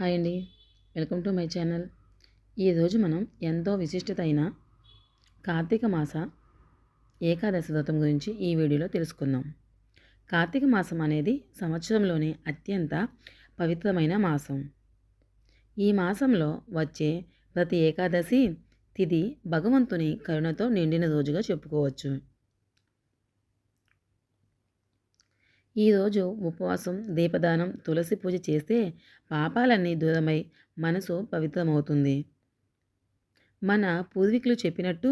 Hi అండి. Welcome to my channel. ఈరోజు మనం ఎంతో విశిష్టత అయిన కార్తీక మాస ఏకాదశి వ్రతం గురించి ఈ వీడియోలో తెలుసుకుందాం. కార్తీక మాసం అనేది సంవత్సరంలోనే అత్యంత పవిత్రమైన మాసం. ఈ మాసంలో వచ్చే ప్రతి ఏకాదశి తిథి భగవంతుని కరుణతో నిండిన రోజుగా చెప్పుకోవచ్చు. ఈరోజు ఉపవాసం దీపదానం తులసి పూజ చేస్తే పాపాలన్నీ దూరమై మనసు పవిత్రమవుతుంది. మన పూర్వీకులు చెప్పినట్టు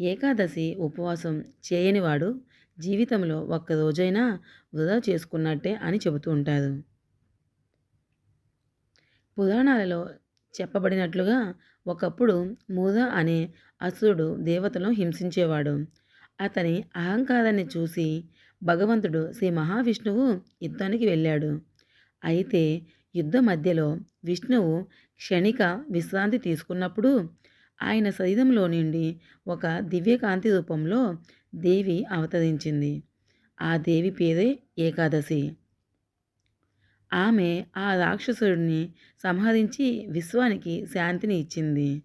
ఏకాదశి ఉపవాసం చేయనివాడు జీవితంలో ఒక్క రోజైనా వృధా చేసుకున్నట్టే అని చెబుతూ ఉంటారు. పురాణాలలో చెప్పబడినట్లుగా ఒకప్పుడు మూద అనే అసురుడు దేవతలను హింసించేవాడు. అతని అహంకారాన్ని చూసి భగవంతుడు శ్రీ మహావిష్ణువు యుద్ధానికి వెళ్ళాడు. అయితే యుద్ధ మధ్యలో విష్ణువు క్షణిక విశ్రాంతి తీసుకున్నప్పుడు ఆయన శరీరంలో నుండి ఒక దివ్యకాంతి రూపంలో దేవి అవతరించింది. ఆ దేవి పేరే ఏకాదశి. ఆమె ఆ రాక్షసుడిని సంహరించి విశ్వానికి శాంతిని ఇచ్చింది.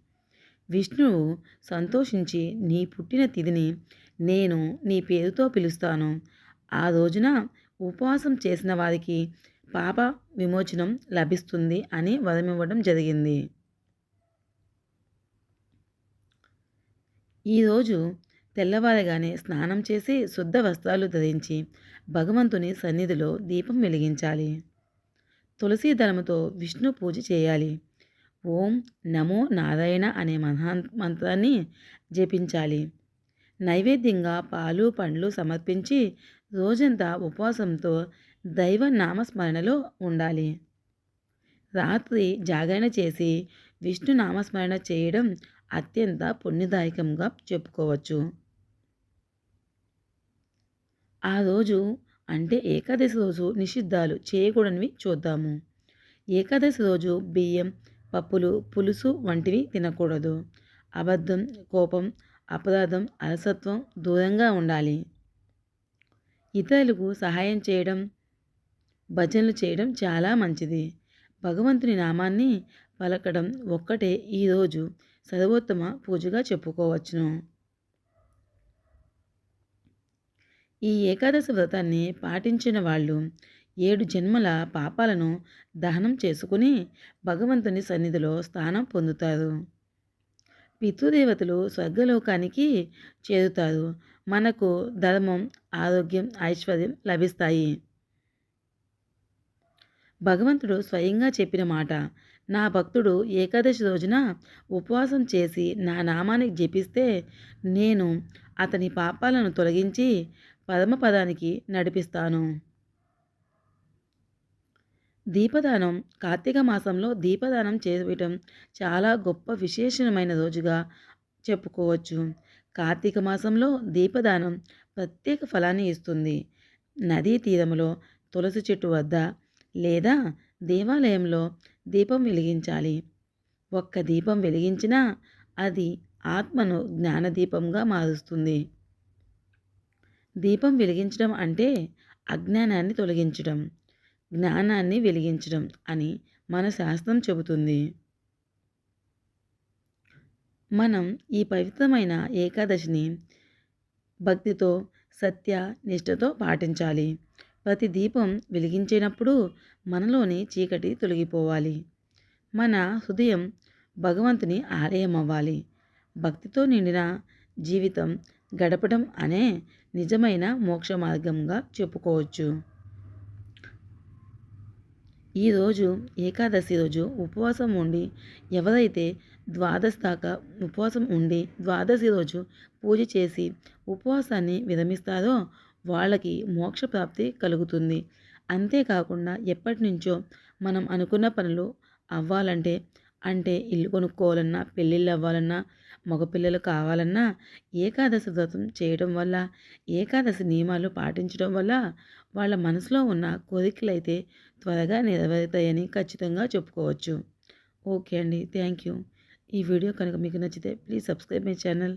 విష్ణువు సంతోషించి నీ పుట్టిన తిథిని నేను నీ పేరుతో పిలుస్తాను. ఆ రోజున ఉపవాసం చేసిన వారికి పాప విమోచనం లభిస్తుంది అని వరమివ్వడం జరిగింది. ఈరోజు తెల్లవారగానే స్నానం చేసి శుద్ధ వస్త్రాలు ధరించి భగవంతుని సన్నిధిలో దీపం వెలిగించాలి. తులసి దళముతో విష్ణు పూజ చేయాలి. ఓం నమో నారాయణ అనే మహా మంత్రాన్ని జపించాలి. నైవేద్యంగా పాలు పండ్లు సమర్పించి రోజంతా ఉపవాసంతో దైవ నామస్మరణలో ఉండాలి. రాత్రి జాగరణ చేసి విష్ణు నామస్మరణ చేయడం అత్యంత పుణ్యదాయకంగా చెప్పుకోవచ్చు. ఆ రోజు అంటే ఏకాదశి రోజు నిషిద్ధాలు చేయకూడనివి చూద్దాము. ఏకాదశి రోజు బియ్యం పప్పులు పులుసు వంటివి తినకూడదు. అబద్ధం కోపం అపరాధం అలసత్వం దూరంగా ఉండాలి. ఇతరులకు సహాయం చేయడం భజనలు చేయడం చాలా మంచిది. భగవంతుని నామాన్ని పలకడం ఒక్కటే ఈరోజు సర్వోత్తమ పూజగా చెప్పుకోవచ్చును. ఈ ఏకాదశి వ్రతాన్ని పాటించిన వాళ్ళు ఏడు జన్మల పాపాలను దహనం చేసుకుని భగవంతుని సన్నిధిలో స్థానం పొందుతారు. పితృదేవతలు స్వర్గలోకానికి చేరుతారు. మనకు ధర్మం ఆరోగ్యం ఐశ్వర్యం లభిస్తాయి. భగవంతుడు స్వయంగా చెప్పిన మాట నా భక్తుడు ఏకాదశి రోజున ఉపవాసం చేసి నా నామానికి జపిస్తే నేను అతని పాపాలను తొలగించి పరమపదానికి నడిపిస్తాను. దీపదానం కార్తీక మాసంలో దీపదానం చేయటం చాలా గొప్ప విశేషమైన రోజుగా చెప్పుకోవచ్చు. కార్తీక మాసంలో దీపదానం ప్రత్యేక ఫలాన్ని ఇస్తుంది. నదీ తీరంలో తులసి చెట్టు వద్ద లేదా దేవాలయంలో దీపం వెలిగించాలి. ఒక్క దీపం వెలిగించినా అది ఆత్మను జ్ఞానదీపంగా మారుస్తుంది. దీపం వెలిగించడం అంటే అజ్ఞానాన్ని తొలగించడం. జ్ఞానాన్ని వెలిగించడం అని మన శాస్త్రం చెబుతుంది. మనం ఈ పవిత్రమైన ఏకాదశిని భక్తితో సత్య నిష్టతో పాటించాలి. ప్రతి దీపం వెలిగించినప్పుడు మనలోని చీకటి తొలగిపోవాలి. మన హృదయం భగవంతుని ఆలయం అవ్వాలి భక్తితో నిండిన జీవితం గడపడం అనే నిజమైన మోక్ష మార్గంగా చెప్పుకోవచ్చు. ఈరోజు ఏకాదశి రోజు ఉపవాసం ఉండి ఎవరైతే ద్వాదశి దాకా ఉపవాసం ఉండి ద్వాదశి రోజు పూజ చేసి ఉపవాసాన్ని విరమిస్తారో వాళ్ళకి మోక్ష ప్రాప్తి కలుగుతుంది. అంతేకాకుండా ఎప్పటి నుంచో మనం అనుకున్న పనులు అవ్వాలంటే అంటే ఇల్లు కొనుక్కోవాలన్నా పెళ్ళిళ్ళు అవ్వాలన్నా మగపిల్లలు కావాలన్నా ఏకాదశి వ్రతం చేయడం వల్ల ఏకాదశి నియమాలు పాటించడం వల్ల వాళ్ళ మనసులో ఉన్న కోరికలు అయితే త్వరగా నెరవేరుతాయని ఖచ్చితంగా చెప్పుకోవచ్చు. ఓకే అండి. Thank you. ఈ వీడియో కనుక మీకు నచ్చితే ప్లీజ్ సబ్స్క్రైబ్ మై ఛానల్.